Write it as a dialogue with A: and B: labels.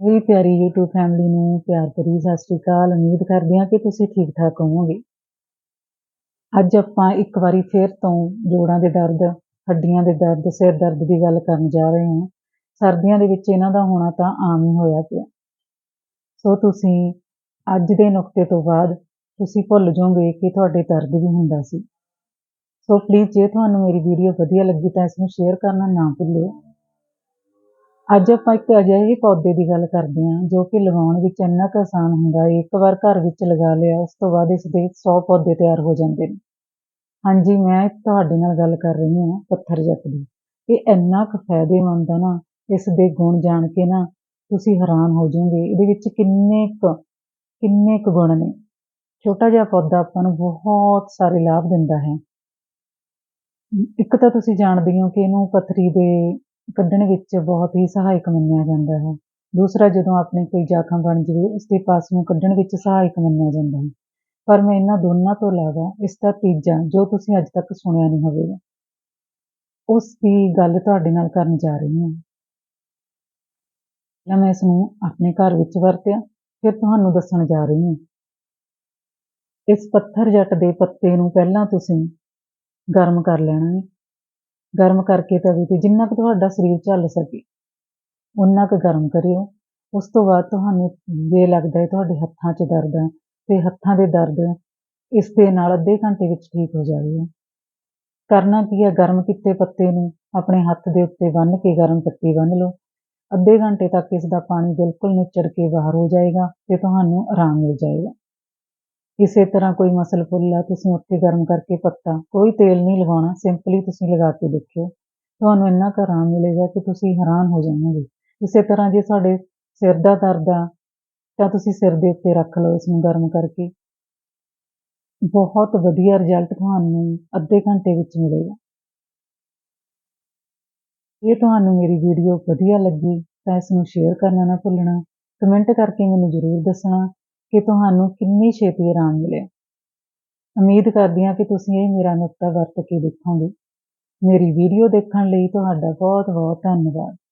A: ਮੇਰੀ ਪਿਆਰੀ YouTube family ਨੂੰ ਪਿਆਰ ਭਰੀ ਸਤਿ ਸ਼੍ਰੀ ਅਕਾਲ, ਉਮੀਦ ਕਰਦੇ ਹਾਂ ਕਿ ਤੁਸੀਂ ਠੀਕ ਠਾਕ ਹੋਵੋਗੇ। ਅੱਜ ਆਪਾਂ ਇੱਕ ਵਾਰੀ ਫੇਰ ਤੋਂ ਜੋੜਾਂ ਦੇ ਦਰਦ, ਹੱਡੀਆਂ ਦੇ ਦਰਦ, ਸਿਰ ਦਰਦ ਦੀ ਗੱਲ ਕਰਨ ਜਾ ਰਹੇ ਹਾਂ। ਸਰਦੀਆਂ ਦੇ ਵਿੱਚ ਇਹਨਾਂ ਦਾ ਹੋਣਾ ਤਾਂ ਆਮ ਹੀ ਹੋਇਆ ਪਿਆ। ਸੋ ਤੁਸੀਂ ਅੱਜ ਦੇ ਨੁਕਤੇ ਤੋਂ ਬਾਅਦ ਤੁਸੀਂ ਭੁੱਲ ਜਾਓਗੇ ਕਿ ਤੁਹਾਡੇ ਦਰਦ ਵੀ ਹੁੰਦਾ ਸੀ। ਸੋ ਪਲੀਜ਼ ਜੇ ਤੁਹਾਨੂੰ ਮੇਰੀ ਵੀਡੀਓ ਵਧੀਆ ਲੱਗੀ ਤਾਂ ਇਸ ਨੂੰ ਸ਼ੇਅਰ ਕਰਨਾ ਨਾ ਭੁੱਲਿਓ। ਅੱਜ ਆਪਾਂ ਇੱਕ ਅਜਿਹੇ ਪੌਦੇ ਦੀ ਗੱਲ ਕਰਦੇ ਹਾਂ, ਜੋ ਕਿ ਲਗਾਉਣ ਵਿੱਚ ਇੰਨਾ ਕੁ ਆਸਾਨ ਹੁੰਦਾ ਹੈ, ਇੱਕ ਵਾਰ ਘਰ ਵਿੱਚ ਲਗਾ ਲਿਆ, ਉਸ ਤੋਂ ਬਾਅਦ ਇਸ ਦੇ 100 ਪੌਦੇ ਤਿਆਰ ਹੋ ਜਾਂਦੇ ਨੇ। ਹਾਂਜੀ, ਮੈਂ ਤੁਹਾਡੇ ਨਾਲ ਗੱਲ ਕਰ ਰਹੀ ਹਾਂ ਪੱਥਰ ਜੱਟ ਦੀ। ਇਹ ਇੰਨਾ ਕੁ ਫਾਇਦੇਮੰਦ ਹੈ ਨਾ, ਇਸ ਦੇ ਗੁਣ ਜਾਣ ਕੇ ਨਾ ਤੁਸੀਂ ਹੈਰਾਨ ਹੋ ਜਾਓਗੇ, ਇਹਦੇ ਵਿੱਚ ਕਿੰਨੇ ਕੁ ਕਿੰਨੇ ਕੁ ਗੁਣ ਨੇ। ਛੋਟਾ ਜਿਹਾ ਪੌਦਾ ਆਪਾਂ ਨੂੰ ਬਹੁਤ ਸਾਰੇ ਲਾਭ ਦਿੰਦਾ ਹੈ। ਇੱਕ ਤਾਂ ਤੁਸੀਂ ਜਾਣਦੇ ਹੋ ਕਿ ਇਹਨੂੰ ਪਥਰੀ ਦੇ ਕੱਢਣ ਵਿੱਚ ਬਹੁਤ ਹੀ ਸਹਾਇਕ ਮੰਨਿਆ ਜਾਂਦਾ ਹੈ। ਦੂਸਰਾ, ਜਦੋਂ ਆਪਣੇ ਕੋਈ ਜ਼ਖਮ ਬਣ ਜਾਵੇ ਉਸ ਦੇ ਪਾਸ ਨੂੰ ਕੱਢਣ ਵਿੱਚ ਸਹਾਇਕ ਮੰਨਿਆ ਜਾਂਦਾ ਹੈ। ਪਰ ਮੈਂ ਇਹਨਾਂ ਦੋਨਾਂ ਤੋਂ ਇਲਾਵਾ ਇਸ ਦਾ ਤੀਜਾ, ਜੋ ਤੁਸੀਂ ਅੱਜ ਤੱਕ ਸੁਣਿਆ ਨਹੀਂ ਹੋਵੇਗਾ, ਉਸ ਦੀ ਗੱਲ ਤੁਹਾਡੇ ਨਾਲ ਕਰਨ ਜਾ ਰਹੀ ਹਾਂ। ਪਹਿਲਾਂ ਮੈਂ ਇਸ ਨੂੰ ਆਪਣੇ ਘਰ ਵਿੱਚ ਵਰਤਿਆ, ਫਿਰ ਤੁਹਾਨੂੰ ਦੱਸਣ ਜਾ ਰਹੀ ਹਾਂ। ਇਸ ਪੱਥਰ ਜੱਟ ਦੇ ਪੱਤੇ ਨੂੰ ਪਹਿਲਾਂ ਤੁਸੀਂ ਗਰਮ ਕਰ ਲੈਣਾ ਹੈ। ਗਰਮ ਕਰਕੇ ਤਵੇ ਤੇ ਜਿੰਨਾ ਕੁ ਤੁਹਾਡਾ ਸਰੀਰ ਝੱਲ ਸਕੇ ਉਨਾ ਕੁ ਗਰਮ ਕਰਿਓ। ਉਸ ਤੋਂ ਬਾਅਦ ਤੁਹਾਨੂੰ ਜੇ ਲੱਗਦਾ ਹੈ ਤੁਹਾਡੇ ਹੱਥਾਂ 'ਚ ਦਰਦ ਹੈ ਤੇ ਹੱਥਾਂ ਦੇ ਦਰਦ ਇਸ ਦੇ ਨਾਲ ਅੱਧੇ ਘੰਟੇ ਵਿੱਚ ਠੀਕ ਹੋ ਜਾਵੇਗਾ ਕਰਨਾ ਕੀ ਹੈ? ਗਰਮ ਕੀਤੇ ਪੱਤੇ ਨੂੰ ਆਪਣੇ ਹੱਥ ਦੇ ਉੱਤੇ ਬੰਨ੍ਹ ਕੇ ਗਰਮ ਪੱਤੀ ਬੰਨ੍ਹ ਲਓ। ਅੱਧੇ ਘੰਟੇ ਤੱਕ ਇਸ ਦਾ ਪਾਣੀ ਬਿਲਕੁਲ ਨਿਚੜ ਕੇ ਬਾਹਰ ਹੋ ਜਾਏਗਾ ਤੇ ਤੁਹਾਨੂੰ ਆਰਾਮ ਮਿਲ ਜਾਏਗਾ। ਕਿਸੇ ਤਰ੍ਹਾਂ ਕੋਈ ਮਸਲ ਫੁੱਲ ਆ, ਤੁਸੀਂ ਉੱਥੇ ਗਰਮ ਕਰਕੇ ਪੱਤਾ, ਕੋਈ ਤੇਲ ਨਹੀਂ ਲਗਾਉਣਾ, ਸਿੰਪਲੀ ਤੁਸੀਂ ਲਗਾ ਕੇ ਦੇਖਿਓ। ਤੁਹਾਨੂੰ ਇੰਨਾ ਕੁ ਆਰਾਮ ਮਿਲੇਗਾ ਕਿ ਤੁਸੀਂ ਹੈਰਾਨ ਹੋ ਜਾਵੋਗੇ। ਇਸੇ ਤਰ੍ਹਾਂ ਜੇ ਸਾਡੇ ਸਿਰ ਦਾ ਦਰਦ ਆ, ਤਾਂ ਤੁਸੀਂ ਸਿਰ ਦੇ ਉੱਤੇ ਰੱਖ ਲਓ ਇਸ ਨੂੰ ਗਰਮ ਕਰਕੇ। ਬਹੁਤ ਵਧੀਆ ਰਿਜ਼ਲਟ ਤੁਹਾਨੂੰ ਅੱਧੇ ਘੰਟੇ ਵਿੱਚ ਮਿਲੇਗਾ। ਜੇ ਤੁਹਾਨੂੰ ਮੇਰੀ ਵੀਡੀਓ ਵਧੀਆ ਲੱਗੀ, ਤਾਂ ਇਸ ਨੂੰ ਸ਼ੇਅਰ ਕਰਨਾ ਨਾ ਭੁੱਲਣਾ ਕਮੈਂਟ ਕਰਕੇ ਮੈਨੂੰ ਜ਼ਰੂਰ ਦੱਸਣਾ। ਕਿ ਤੁਹਾਨੂੰ ਕਿੰਨੀ ਛੇਤੀ ਆਰਾਮ ਮਿਲਿਆ ਉਮੀਦ ਕਰਦੀ ਹਾਂ ਕਿ ਤੁਸੀਂ ਇਹ ਮੇਰਾ ਨੁਕਤਾ ਵਰਤ ਕੇ ਦੇਖੋਗੇ। ਮੇਰੀ ਵੀਡੀਓ ਦੇਖਣ ਲਈ ਤੁਹਾਡਾ ਬਹੁਤ ਬਹੁਤ ਧੰਨਵਾਦ।